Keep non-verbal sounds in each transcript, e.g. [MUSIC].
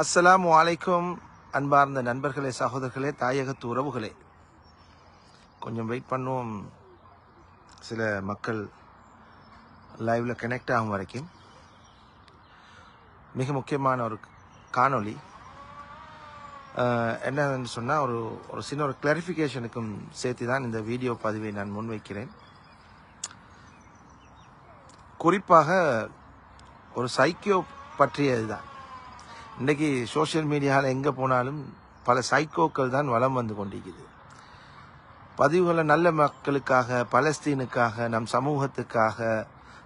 அஸ்ஸலாமு வலைக்கும் அன்பார்ந்த நண்பர்களே சகோதரர்களே தாயகத்து உறவுகளே. கொஞ்சம் வெயிட் பண்ணுவோம். சில மக்கள் லைவில் கனெக்ட் ஆகும் வரைக்கும். மிக முக்கியமான ஒரு காணொளி. என்னன்னு சொன்னால் ஒரு ஒரு சின்ன ஒரு கிளாரிஃபிகேஷனுக்கும் சேர்த்து தான் இந்த வீடியோ பதிவை நான் முன்வைக்கிறேன். குறிப்பாக ஒரு சைக்கியோ பற்றியது தான் இன்றைக்கி சோஷியல் மீடியாவில் எங்கே போனாலும் பல சைக்கோக்கள் தான் வலம் வந்து கொண்டிருக்குது. பதிவுகளை நல்ல மக்களுக்காக பலஸ்தீனுக்காக நம் சமூகத்துக்காக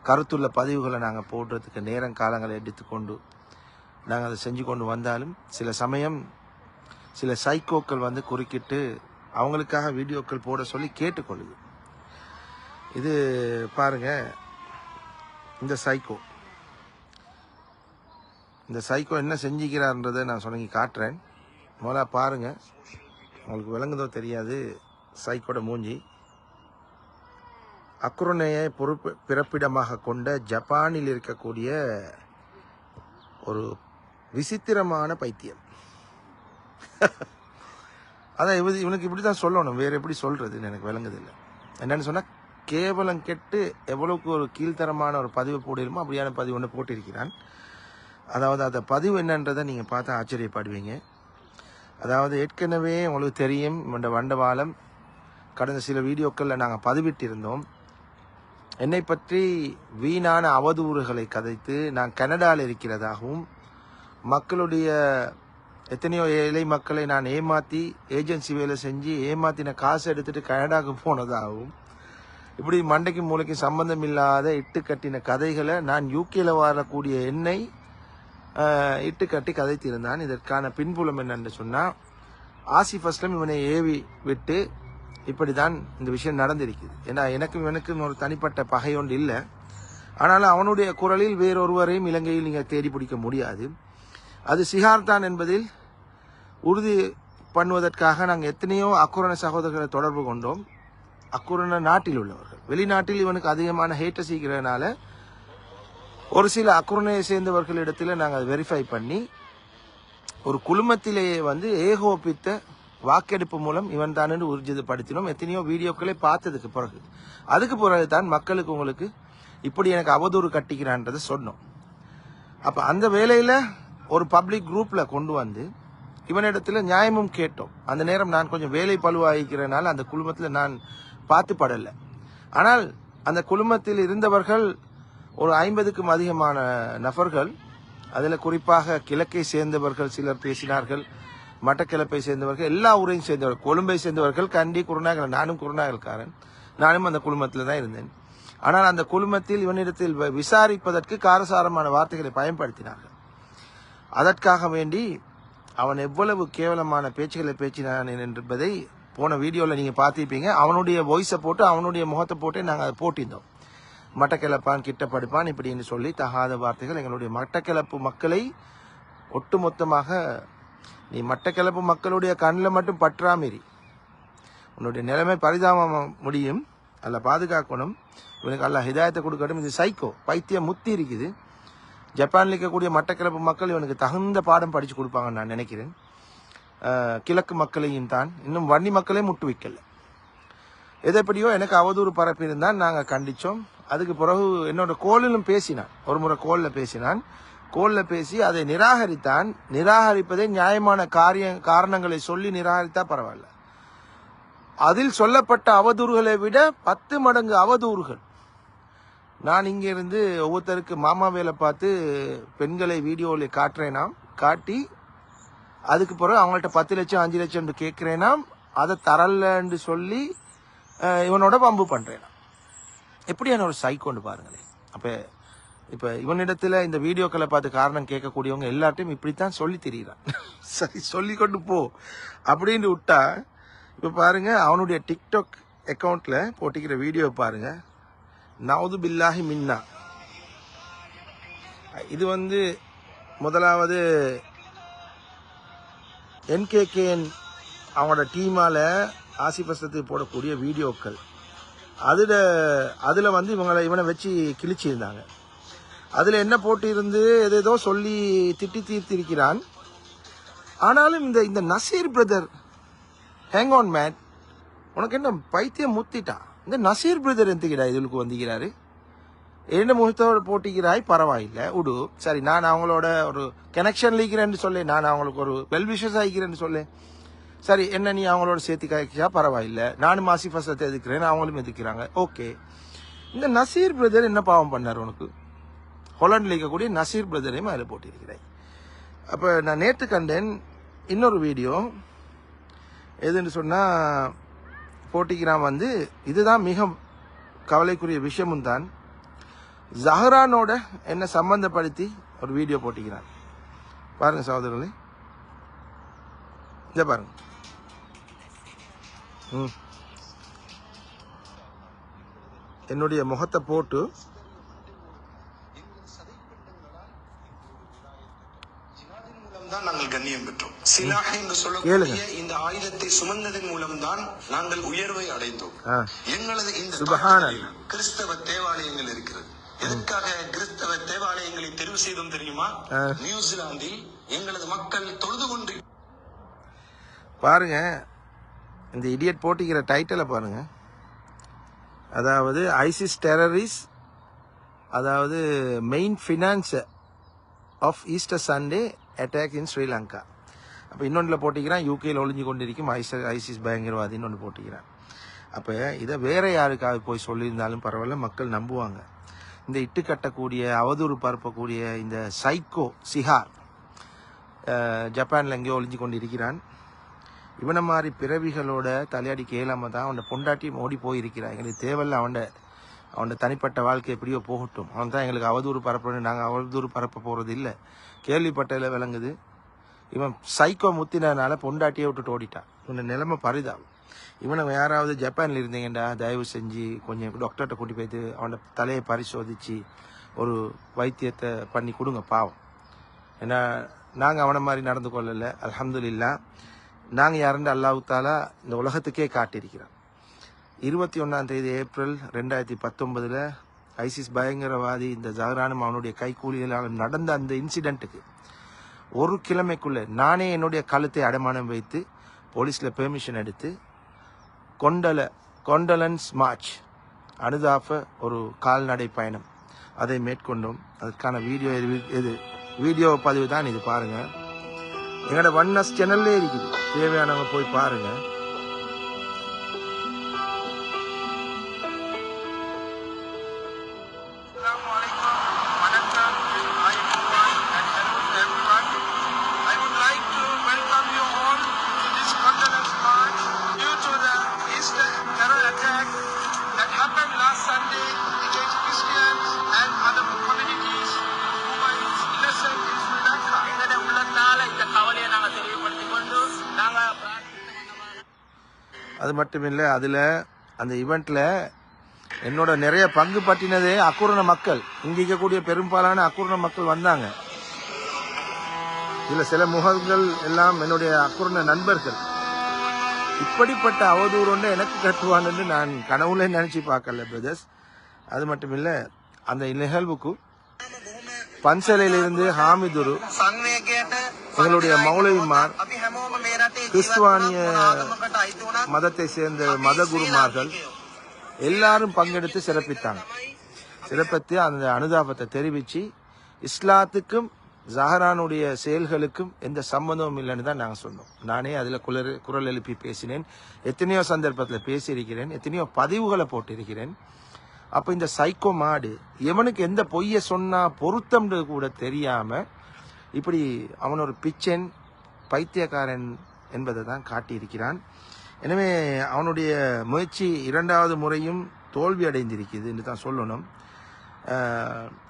கருத்துள்ள பதிவுகளை நாங்கள் போடுறதுக்கு நேரம் காலங்களை எடுத்துக்கொண்டு நாங்கள் அதை செஞ்சு கொண்டு வந்தாலும் சில சமயம் சில சைக்கோக்கள் வந்து குறுக்கிட்டு அவங்களுக்காக வீடியோக்கள் போட சொல்லி கேட்டுக்கொள்ளுது. இது பாருங்க இந்த சைக்கோ. இந்த சைக்கோ என்ன செஞ்சுக்கிறார்ன்றதை நான் சொல்லி காட்டுறேன். முதல்ல பாருங்க. உங்களுக்கு விளங்குதோ தெரியாது. சைக்கோட மூஞ்சி. அக்ரோனையை பொறுப்பு பிறப்பிடமாக கொண்ட ஜப்பானில் இருக்கக்கூடிய ஒரு விசித்திரமான பைத்தியம். அதான் இவ இவனுக்கு இப்படி தான் சொல்லணும். வேறு எப்படி சொல்கிறதுன்னு எனக்கு விளங்குதில்லை. என்னென்னு சொன்னால் கேவலம் கெட்டு எவ்வளவுக்கு ஒரு கீழ்த்தரமான ஒரு பதிவு போடிருமோ அப்படியான பதிவு ஒன்று போட்டிருக்கிறான். அதாவது அந்த பதிவு என்னன்றதை நீங்கள் பார்த்து ஆச்சரியப்படுவீங்க. அதாவது ஏற்கனவே உங்களுக்கு தெரியும் இந்த வண்டவாளம் கடந்த சில வீடியோக்களில் நாங்கள் பதிவிட்டிருந்தோம். என்னை பற்றி வீணான அவதூறுகளை கதைத்து நான் கனடாவில் இருக்கிறதாகவும் மக்களுடைய எத்தனையோ ஏழை மக்களை நான் ஏமாற்றி ஏஜென்சி வேலை செஞ்சு ஏமாற்றின காசு எடுத்துகிட்டு கனடாவுக்கு போனதாகவும் இப்படி மண்டைக்கு மூளைக்கு சம்பந்தம் இல்லாத இட்டு கட்டின கதைகளை நான் யூகேல வரக்கூடிய என்னை இட்டு கட்டி கதைத்திருந்தான். இதற்கான பின்புலம் என்னென்று சொன்னால் ஆசிஃப் அஸ்லம் இவனை ஏவி விட்டு இப்படிதான் இந்த விஷயம் நடந்திருக்குது. ஏன்னா எனக்கும் இவனுக்கும் ஒரு தனிப்பட்ட பகை ஒன்று இல்லை. ஆனாலும் அவனுடைய குரலில் வேறொருவரையும் இலங்கையில் நீங்கள் தேடி பிடிக்க முடியாது. அது சிகார் தான் என்பதில் உறுதி பண்ணுவதற்காக நாங்கள் எத்தனையோ அக்குரண சகோதரர்களை தொடர்பு கொண்டோம். அக்குரண நாட்டில் உள்ளவர்கள். வெளிநாட்டில் இவனுக்கு அதிகமான ஹேட்டை சீக்கிறதுனால ஒரு சில அக்குரணையை சேர்ந்தவர்களிடத்தில் நாங்கள் அதை வெரிஃபை பண்ணி ஒரு குழுமத்திலேயே வந்து ஏகோபித்த வாக்கெடுப்பு மூலம் இவன் தான் உறுதிப்படுத்தினோம். எத்தனையோ வீடியோக்களை பார்த்ததுக்கு பிறகு. அதுக்கு பிறகு தான் மக்களுக்கு உங்களுக்கு இப்படி எனக்கு அவதூறு கட்டிக்கிறான்றதை சொன்னோம். அப்போ அந்த வேலையில் ஒரு பப்ளிக் குரூப்பில் கொண்டு வந்து இவனிடத்தில் நியாயமும் கேட்டோம். அந்த நேரம் நான் கொஞ்சம் வேலை பழுவாகிக்கிறனால அந்த குழுமத்தில் நான் பார்த்து படலை. ஆனால் அந்த குழுமத்தில் இருந்தவர்கள் ஒரு ஐம்பதுக்கும் அதிகமான நபர்கள் அதில் குறிப்பாக கிழக்கை சேர்ந்தவர்கள் சிலர் பேசினார்கள் மட்டக்கிழப்பை சேர்ந்தவர்கள் எல்லா ஊரையும் சேர்ந்தவர்கள் கொழும்பை சேர்ந்தவர்கள் கண்டி குருநாகல் நானும் குருநாகல்காரன் நானும் அந்த குழுமத்தில் தான் இருந்தேன். ஆனால் அந்த குழுமத்தில் இவனிடத்தில் விசாரிப்பதற்கு காரசாரமான வார்த்தைகளை பயன்படுத்தினார்கள். அதற்காக வேண்டி அவன் எவ்வளவு கேவலமான பேச்சுகளை பேச்சினான் என்பதை போன வீடியோவில் நீங்கள் பார்த்திருப்பீங்க. அவனுடைய வாய்ஸை போட்டு அவனுடைய முகத்தை போட்டு நாங்கள் அதை போட்டிருந்தோம். மட்டக்கிளப்பான் கிட்ட படுப்பான் இப்படின்னு சொல்லி தகாத வார்த்தைகள் எங்களுடைய மட்டக்கிளப்பு மக்களை ஒட்டுமொத்தமாக நீ மட்டக்கிளப்பு மக்களுடைய கண்ணில் மட்டும் பற்றாமரி உன்னுடைய நிலைமை பரிதாபமாக முடியும் அல்ல பாதுகாக்கணும். இவனுக்கு அல்ல ஹிதாயத்தை கொடுக்கட்டும். இது சைக்கோ பைத்தியம் முத்தி இருக்குது. ஜப்பானில் இருக்கக்கூடிய மட்டக்கிளப்பு மக்கள் இவனுக்கு தகுந்த பாடம் படித்து கொடுப்பாங்கன்னு நான் நினைக்கிறேன். கிழக்கு மக்களையும் தான். இன்னும் வன்னி மக்களே முட்டுவிக்கலை. எதைப்படியோ எனக்கு அவதூறு பரப்பியிருந்தான் நாங்கள் கண்டித்தோம் அதுக்கு பிறகு என்னோட கோலிலும் பேசினான். ஒரு முறை கோலில் பேசினான். கோலில் பேசி அதை நிராகரித்தான். நிராகரிப்பதை நியாயமான காரிய காரணங்களை சொல்லி நிராகரித்தா பரவாயில்ல. அதில் சொல்லப்பட்ட அவதூறுகளை விட பத்து மடங்கு அவதூறுகள். நான் இங்கேருந்து ஒவ்வொருத்தருக்கு மாமா வேலை பார்த்து பெண்களை வீடியோவில் காட்டுறேனாம். காட்டி அதுக்கு பிறகு அவங்கள்ட்ட பத்து லட்சம் அஞ்சு லட்சம் கேட்குறேனாம். அதை தரலன்னு சொல்லி இவனோட பம்பு பண்றேனாம் எப்படியான ஒரு சைக்கோன்னு பாருங்களேன். அப்ப இப்ப இவனிடத்துல இந்த வீடியோக்களை பார்த்து காரணம் கேட்கக்கூடியவங்க எல்லார்ட்டையும் இப்படித்தான் சொல்லி தெரியுறான். [LAUGHS] சரி சொல்லி கொண்டு போ அப்படின்னு விட்டா இப்ப பாருங்க அவனுடைய டிக்டாக் அக்கவுண்ட்ல போட்டிக்கிற வீடியோ பாருங்க. நவுது பில்லாஹி மின்னா. இது வந்து முதலாவது என்கேகேஎன் அவங்களோட டீமால ஆசிபசத்துக்கு போடக்கூடிய வீடியோக்கள். அதில் அதில் வந்து இவங்களை இவனை வச்சு கிழிச்சிருந்தாங்க. அதில் என்ன போட்டு இருந்து ஏதேதோ சொல்லி திட்டி தீர்த்திருக்கிறான். ஆனாலும் இந்த இந்த Nazir brother hang on man உனக்கு என்ன பைத்தியம் முத்திட்டா? இந்த நசீர் பிரதர் எந்திக்கிடா இதுக்கு வந்துக்கிறாரு என்ன முகத்தோடு போட்டிக்கிறாய்? பரவாயில்லை. உடு. சரி நான் அவங்களோட ஒரு கனெக்ஷன் இருக்கிறேன்னு சொல்லி. நான் அவங்களுக்கு ஒரு வெல் விஷஸ் ஆகிக்கிறேன்னு சொல்லி. சரி என்ன நீ அவங்களோட சேர்த்து காய்ச்சா பரவாயில்லை. நானும் மாசி ஃபஸ்ட்டை எதுக்கிறேன் அவங்களும் எதுக்கிறாங்க ஓகே. இந்த நசீர் பிரதர் என்ன பாவம் பண்ணார் உனக்கு? ஹொலண்டில் இருக்கக்கூடிய நசீர் பிரதரையும் அதில் போட்டிருக்கிறேன் அப்போ நான் நேற்று கண்டேன் இன்னொரு வீடியோ எதுன்னு சொன்னால் போட்டிக்கிறான் வந்து இதுதான் மிக கவலைக்குரிய விஷயமும் தான். ஜஹரானோட என்ன சம்பந்தப்படுத்தி ஒரு வீடியோ போட்டிக்கிறான். பாருங்க சகோதரர்களே. இதை பாருங்கள் என்னுடைய முகத்தை போட்டு நாங்கள் கண்ணியம் பெற்றோம் சிலாஹ் என்று. சொல்லக்கூடிய இந்த ஆயுதத்தை சுமந்ததன் மூலம்தான் நாங்கள் உயர்வை அடைந்தோம். எங்களது இந்த கிறிஸ்தவ தேவாலயங்கள் இருக்கிறது. எதற்காக கிறிஸ்தவ தேவாலயங்களை தெரிவு செய்தோம் தெரியுமா. நியூசிலாந்தில் எங்களது மக்கள் தொழுது கொண்டு பாருங்க இந்த இடியட் போட்டிக்கிற டைட்டிலை பாருங்கள் அதாவது ஐசிஸ் டெரரிஸ் அதாவது main finance of Easter Sunday attack in Sri Lanka அப்போ இன்னொன்றில் போட்டிக்கிறான் யூகேயில் ஒளிஞ்சு கொண்டிருக்கும் ஐச ஐசிஸ் பயங்கரவாதின்னு ஒன்று போட்டிக்கிறான். அப்போ இதை வேற யாருக்காவது போய் சொல்லியிருந்தாலும் பரவாயில்ல மக்கள் நம்புவாங்க. இந்த இட்டு கட்டக்கூடிய அவதூறு பரப்பக்கூடிய இந்த சைக்கோ சிஹார் ஜப்பானில் எங்கேயோ ஒளிஞ்சு கொண்டிருக்கிறான். இவனை மாதிரி பிறவிகளோட தலையாடி கேளாம தான் அவனோட பொண்டாட்டி ஓடி போயிருக்கிறான் எங்களுக்கு தேவையில்ல அவன்ட. அவனோட தனிப்பட்ட வாழ்க்கை எப்படியோ போகட்டும். அவன் தான் எங்களுக்கு அவதூறு பரப்பணும் நாங்கள் அவதூறு பரப்ப போகிறது இல்லை. கேள்விப்பட்டதில் விளங்குது. இவன் சைக்கோ முத்தினதுனால பொண்டாட்டியை விட்டுட்டு ஓடிட்டான் இவன நிலைமை பரிதாபம். இவனை யாராவது ஜப்பானில் இருந்தீங்கடா தயவு செஞ்சு கொஞ்சம் டாக்டர்கிட்ட கூட்டி போயிட்டு அவனோட தலையை பரிசோதிச்சு ஒரு வைத்தியத்தை பண்ணி கொடுங்க பாவம். ஏன்னா நாங்கள் அவனை மாதிரி நடந்து கொள்ளலை. அல்ஹம்துலில்லா நாங்கள் யாருன்னு அல்லாஹ் தாலா இந்த உலகத்துக்கே காட்டியிருக்கிறோம் இருபத்தி ஒன்றாம் தேதி ஏப்ரல் ரெண்டாயிரத்தி பத்தொன்பதில் ஐசிஸ் பயங்கரவாதி இந்த ஜஹரானும் அவனுடைய கைகூலிகளாலும் நடந்த அந்த இன்சிடெண்ட்டுக்கு ஒரு கிழமைக்குள்ளே நானே என்னுடைய கழுத்தை அடமானம் வைத்து போலீஸில் பெர்மிஷன் எடுத்து கொண்டல கொண்டலன்ஸ் மார்ச் அனுதாப ஒரு கால்நடை பயணம். அதை மேற்கொண்டோம். அதுக்கான வீடியோ எது எது வீடியோ பதிவு தான் இது பாருங்கள் எங்களோட ஒன்னஸ் சேனல்லே இருக்குது. தேவையானவங்க போய் பாருங்க. அது மட்டும் இல்லை அதில் அந்த இவெண்ட்டில் என்னோட நிறைய பங்கு பற்றினதே அக்குரண மக்கள். இங்கே இருக்கக்கூடிய பெரும்பாலான அக்குரண மக்கள் வந்தாங்க. இதில் சில முகங்கள் எல்லாம் என்னுடைய அக்குரண நண்பர்கள். இப்படிப்பட்ட அவதூறு ஒன்று எனக்கு கட்டுவான் என்று நான் கனவுலே நினச்சி பார்க்கல பிரதர்ஸ் அது மட்டும் இல்லை அந்த நிகழ்வுக்கு பன்சலையிலிருந்து ஹாமிதுரு எங்களுடைய மௌலவிமார் கிறிஸ்துவானிய மதத்தை சேர்ந்த மத குருமார்கள் எல்லாரும் பங்கெடுத்து சிறப்பித்தாங்க. சிறப்பித்து அந்த அனுதாபத்தை தெரிவித்து இஸ்லாத்துக்கும் ஜஹரானுடைய செயல்களுக்கும் எந்த சம்மந்தமும் இல்லைன்னு தான் நாங்கள் சொன்னோம். நானே அதில் குரல் குரல் எழுப்பி பேசினேன். எத்தனையோ சந்தர்ப்பத்தில் பேசியிருக்கிறேன். எத்தனையோ பதிவுகளை போட்டிருக்கிறேன். அப்போ இந்த சைக்கோ மாடு எவனுக்கு எந்த பொய்யை சொன்னால் பொருத்தம்ன்றது கூட தெரியாமல் இப்படி அவன் ஒரு பிச்சன் பைத்தியக்காரன் என்பதை தான் காட்டியிருக்கிறான். எனவே அவனுடைய முயற்சி இரண்டாவது முறையும் தோல்வி அடைந்திருக்குது என்று தான் சொல்லணும்.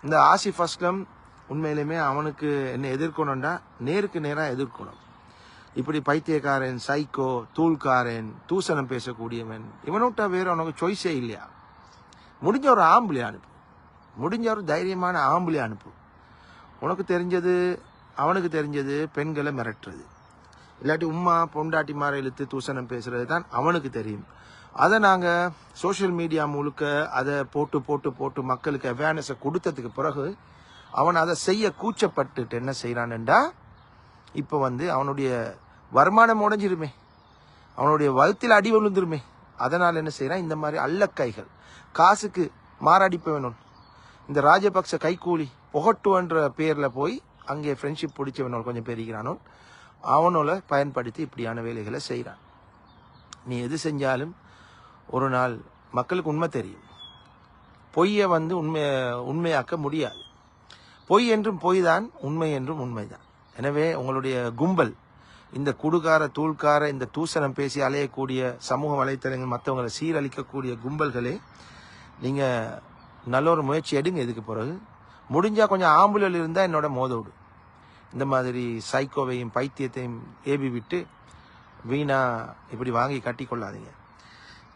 இந்த ஆசிஃப் அஸ்லம் உண்மையிலுமே அவனுக்கு என்ன எதிர்க்கணும்டா நேருக்கு நேராக எதிர்க்கணும். இப்படி பைத்தியக்காரன் சைக்கோ தூள்காரன் தூசணம் பேசக்கூடியவன் இவனோட்ட வேறு அவனுக்கு சாய்ஸே இல்லையா? முடிஞ்ச ஒரு ஆம்பளை அனுப்பு. முடிஞ்ச ஒரு தைரியமான ஆம்பளை அனுப்பு. உனக்கு தெரிஞ்சது அவனுக்கு தெரிஞ்சது பெண்களை மிரட்டுறது. இல்லாட்டி உம்மா பொண்டாட்டி மாற இழுத்து தூசணம் பேசுறது தான் அவனுக்கு தெரியும். அதை நாங்கள் சோஷியல் மீடியா முழுக்க அதை போட்டு போட்டு போட்டு மக்களுக்கு அவேர்னஸை கொடுத்ததுக்கு பிறகு அவன் அதை செய்ய கூச்சப்பட்டுட்டு என்ன செய்யறான்டா இப்போ வந்து அவனுடைய வருமானம் உடைஞ்சிருமே. அவனுடைய வகுத்தில் அடி விழுந்துருமே. அதனால் என்ன செய்கிறான் இந்த மாதிரி அல்லக்கைகள். காசுக்கு மாரடிப்பவனும் இந்த ராஜபக்ச கைக்கூலி புகட்டுவன்ற பேரில் போய் அங்கே ஃப்ரெண்ட்ஷிப் பிடிச்சவனோட கொஞ்சம் பெருகிறானோ அவனோட பயன்படுத்தி இப்படியான வேலைகளை செய்கிறான் நீ எது செஞ்சாலும் ஒரு நாள் மக்களுக்கு உண்மை தெரியும். பொய்யை வந்து உண்மை உண்மையாக்க முடியாது. பொய் என்றும் பொய் தான் உண்மை என்றும் உண்மைதான். எனவே உங்களுடைய கும்பல் இந்த குடுகார தூள்கார இந்த தூசணம் பேசி அலையக்கூடிய சமூக வலைத்தளங்கள் மற்றவங்களை சீரழிக்கக்கூடிய கும்பல்களே நீங்கள் நல்ல ஒரு முயற்சி எடுங்க. இதுக்கு பிறகு முடிஞ்சால் கொஞ்சம் ஆம்புலல் இருந்தால் என்னோட மோதோடு இந்த மாதிரி சைக்கோவையும் பைத்தியத்தையும் ஏவி விட்டு வீணா இப்படி வாங்கி கட்டி கொள்ளாதீங்க.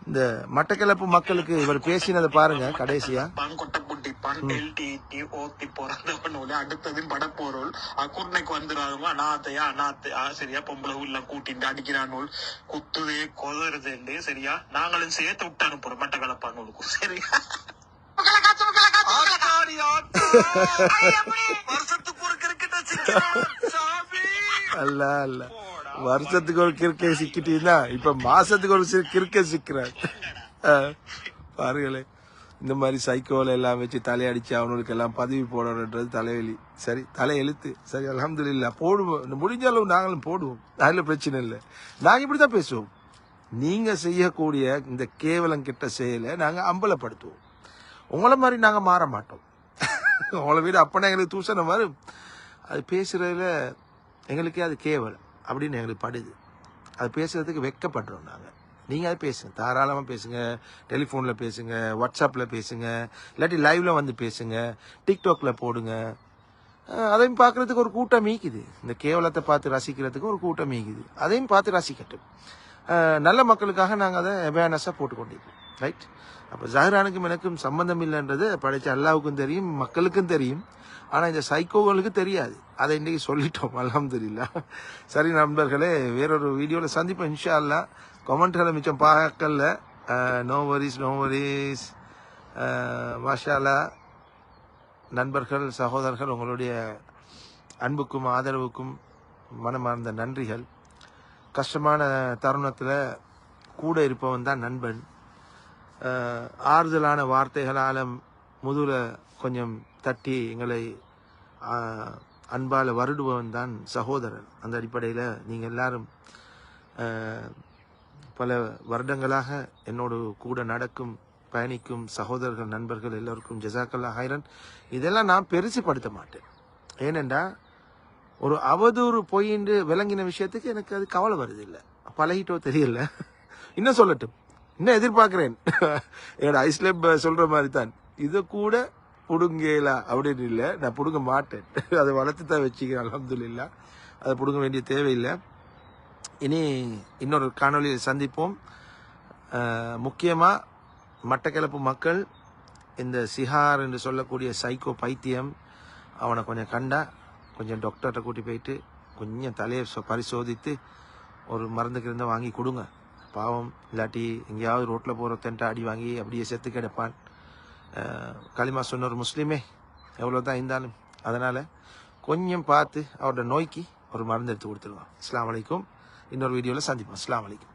இந்த மட்டக்களப்பு மக்களுக்கு இவர் பேசினதை பாருங்க கடைசியா. ஓத்தி பிறந்தவனோட அடுத்தது படப்போரோல் அக்குர்னைக்கு வந்துடாதவங்க அநாத்தையா அநாத்தை சரியா பொம்பளை உள்ள கூட்டிட்டு அடிக்கிறானோல் குத்துதே கொதறுது சரியா? நாங்களும் சேர்த்து விட்டு அனுப்புறோம் மட்டக்களப்பானோலுக்கு சரியா? அல்ல அல்ல. வருஷத்துக்கு ஒரு கிறுக்கை சிக்கிட்டீங்கன்னா இப்ப மாசத்துக்கு ஒரு சிறு கிறுக்கை சிக்கிறார். பாருங்களே இந்த மாதிரி சைக்கோல எல்லாம் வச்சு தலையடிச்சு அவனுக்கு எல்லாம் பதவி போடணுன்றது தலைவலி. சரி தலை எழுத்து சரி அல்ஹம்துலில்லாஹ் போடுவோம். முடிஞ்ச அளவு நாங்களும் போடுவோம். அதில் பிரச்சனை இல்லை. நாங்கள் இப்படி தான் பேசுவோம். நீங்கள் செய்யக்கூடிய இந்த கேவலம் கிட்ட செயலை நாங்கள் அம்பலப்படுத்துவோம். உங்களை மாதிரி நாங்கள் மாற மாட்டோம். [LAUGHS] உங்களை வீடு அப்பனா எங்களுக்கு தூசணம் வரும். அது பேசுகிறதுல எங்களுக்கே அது கேவலம் அப்படின்னு எங்களுக்கு படுது. அது பேசுகிறதுக்கு வெட்கப்படுறோம் நாங்கள் நீங்கள் அதை பேசுங்க. தாராளமாக பேசுங்க. டெலிஃபோனில் பேசுங்க. வாட்ஸ்அப்பில் பேசுங்க. இல்லாட்டி லைவில் வந்து பேசுங்க. டிக்டாக்ல போடுங்க. அதையும் பார்க்குறதுக்கு ஒரு கூட்டம் மீக்குது. இந்த கேவலத்தை பார்த்து ரசிக்கிறதுக்கு ஒரு கூட்டம் மீக்குது. அதையும் பார்த்து ரசிக்கட்டும். நல்ல மக்களுக்காக நாங்கள் அதை அவேர்னஸாக போட்டுக்கொண்டிருக்கோம். ரைட் அப்போ ஜஹரானுக்கும் எனக்கும் சம்பந்தம் இல்லைன்றது படைச்ச அல்லாவுக்கும் தெரியும் மக்களுக்கும் தெரியும். ஆனால் இந்த சைக்கோகளுக்கு தெரியாது. அதை இன்றைக்கி சொல்லிட்டோம் தெரியல சரி நண்பர்களே வேறொரு வீடியோவில் சந்திப்போம் இன்ஷா அல்லா கொமெண்ட்களை மிச்சம் பார்க்கல. நோ வரிஸ் நோ வரிஸ் மாஷாலா நண்பர்கள் சகோதரர்கள் உங்களுடைய அன்புக்கும் ஆதரவுக்கும் மனமார்ந்த நன்றிகள். கஷ்டமான தருணத்தில் கூட இருப்பவன் தான் நண்பன். ஆறுதலான வார்த்தைகளால் முதுல கொஞ்சம் தட்டி எங்களை அன்பால் வருடுபவன் தான் சகோதரன் அந்த அடிப்படையில் நீங்கள் எல்லாரும் பல வருடங்களாக என்னோடு கூட நடக்கும் பயணிக்கும் சகோதரர்கள் நண்பர்கள் எல்லோருக்கும் ஜசாக்கல்லா ஹைரன். இதெல்லாம் நான் பெருசுப்படுத்த மாட்டேன். ஏனென்றா ஒரு அவதூறு பொய்ன்னு விளங்கின விஷயத்துக்கு எனக்கு அது கவலை வருது இல்லை பழகிட்டோ தெரியல. இன்னும் சொல்லட்டும். இன்னும் எதிர்பார்க்கிறேன்? [LAUGHS] என்னோட ஐஸ்லேப் சொல்ற மாதிரி தான் இதை கூட பிடுங்கலா அப்படின்னு இல்லை. நான் பிடுங்க மாட்டேன். [LAUGHS] அதை வளர்த்து தான் வச்சுக்கிறேன் அலமதுல்லா அதை பிடுங்க வேண்டிய தேவையில்லை. இனி இன்னொரு காணொளியில் சந்திப்போம். முக்கியமாக மட்டக்கிழப்பு மக்கள் இந்த சிஹார் என்று சொல்லக்கூடிய சைக்கோ பைத்தியம் அவனை கொஞ்சம் கண்டா கொஞ்சம் டாக்டர்கிட்ட கூட்டி போயிட்டு கொஞ்சம் தலையை பரிசோதித்து ஒரு மருந்துக்கு இருந்தால் வாங்கி கொடுங்க. பாவம் இல்லாட்டி எங்கேயாவது ரோட்டில் போகிறத்தன்ட்டு அடி வாங்கி அப்படியே செத்து கிடப்பான். களிமா சொன்ன ஒரு முஸ்லீமே எவ்வளோ தான் இருந்தாலும். அதனால் கொஞ்சம் பார்த்து அவரோட நோய்க்கு ஒரு மருந்து எடுத்து கொடுத்துருவான். இஸ்லாம் அலைக்கும். இன்னொரு வீடியோவில் சந்திப்போம். அஸ்ஸலாமு வலைக்கும்